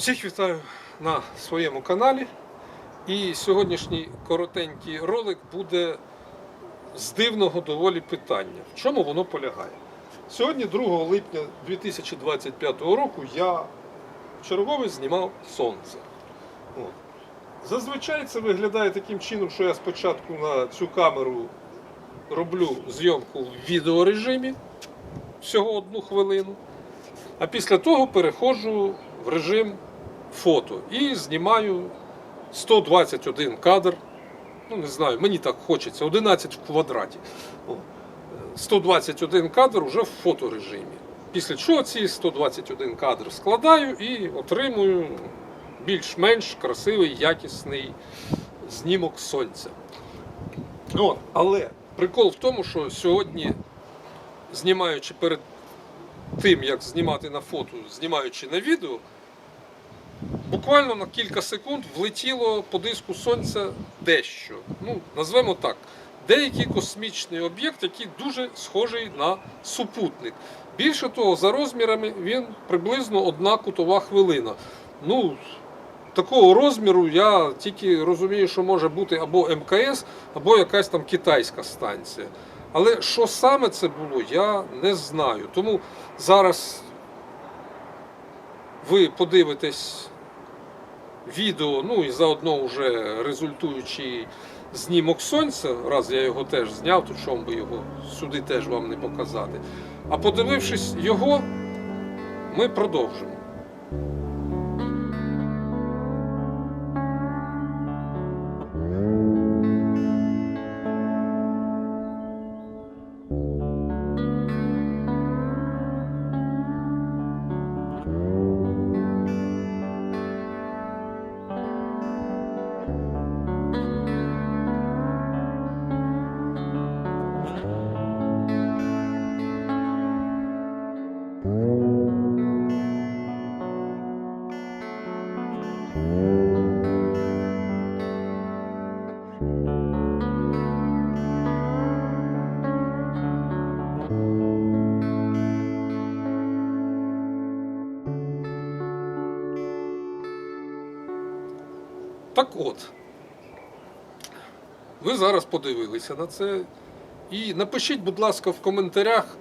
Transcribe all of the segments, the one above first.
Всіх вітаю на своєму каналі. І сьогоднішній коротенький ролик буде з дивного доволі питання. В чому воно полягає? Сьогодні, 2 липня 2025 року, я черговий знімав сонце. От. Зазвичай це виглядає таким чином, що я спочатку на цю камеру роблю зйомку в відеорежимі всього одну хвилину. А після того переходжу в режим фото і знімаю 121 кадр. Ну, не знаю, мені так хочеться, 11 в квадраті. 121 кадр уже в фоторежимі. Після чого ці 121 кадр складаю і отримую більш-менш красивий, якісний знімок сонця. От, але прикол в тому, що сьогодні, знімаючи перед тим, як знімати на фото, знімаючи на відео, буквально на кілька секунд влетіло по диску сонця дещо. Ну, назвемо так. Деякий космічний об'єкт, який дуже схожий на супутник. Більше того, за розмірами він приблизно одна кутова хвилина. Ну, такого розміру я тільки розумію, що може бути або МКС, або якась там китайська станція. Але що саме це було, я не знаю. Тому зараз ви подивитесь відео, ну і заодно вже результуючий знімок сонця, раз я його теж зняв, то чому би його сюди теж вам не показати. А подивившись його, ми продовжимо. Так от, ви зараз подивилися на це. І напишіть, будь ласка, в коментарях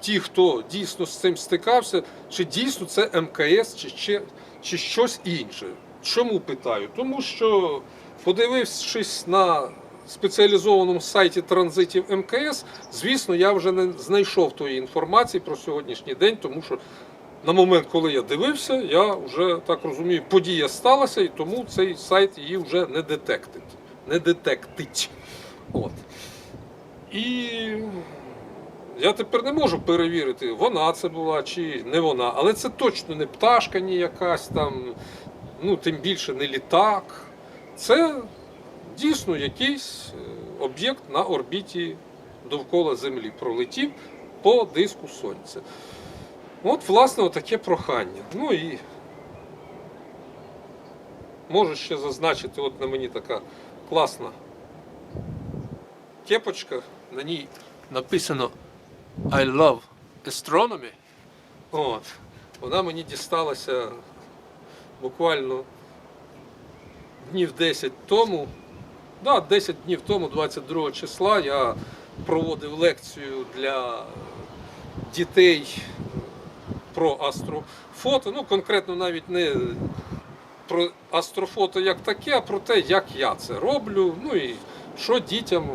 ті, хто дійсно з цим стикався, чи дійсно це МКС, чи, чи, чи щось інше. Чому питаю? Тому що, подивившись на спеціалізованому сайті транзитів МКС, звісно, я вже не знайшов тої інформації про сьогоднішній день, тому що на момент, коли я дивився, я вже так розумію, подія сталася, і тому цей сайт її вже не детектить. Не детектить. От. І я тепер не можу перевірити, вона це була чи не вона. Але це точно не пташка ні якась там, ну тим більше не літак. Це дійсно якийсь е, об'єкт на орбіті довкола Землі пролетів по диску Сонця. От, власне, таке прохання. Ну і можу ще зазначити, от на мені така класна кепочка, на ній написано I love astronomy. От. Вона мені дісталася буквально днів 10 тому. Да, 10 днів тому, 22 числа, я проводив лекцію для дітей про астрофото. Ну, конкретно навіть не про астрофото як таке, а про те, як я це роблю. Ну і що дітям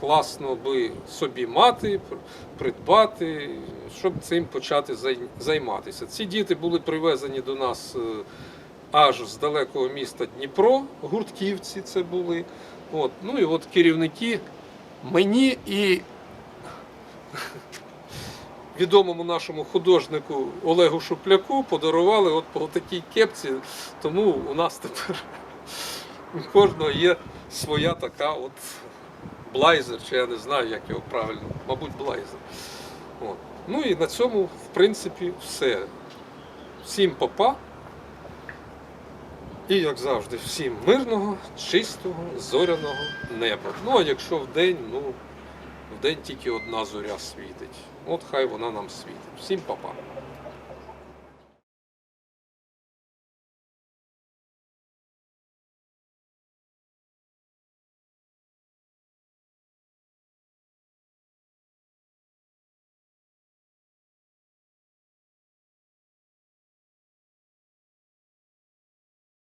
класно би собі мати, придбати, щоб цим почати займатися. Ці діти були привезені до нас е, аж з далекого міста Дніпро, гуртківці це були. От. Ну і от керівники мені і відомому нашому художнику Олегу Шупляку подарували от по такій кепці. Тому у нас тепер у кожного є своя така от блайзер, чи я не знаю, як його правильно, мабуть, блайзер. От. Ну і на цьому, в принципі, все. Всім папа. І, як завжди, всім мирного, чистого, зоряного неба. Ну, а якщо вдень, ну, вдень тільки одна зоря світить. От хай вона нам світить. Всім па-па.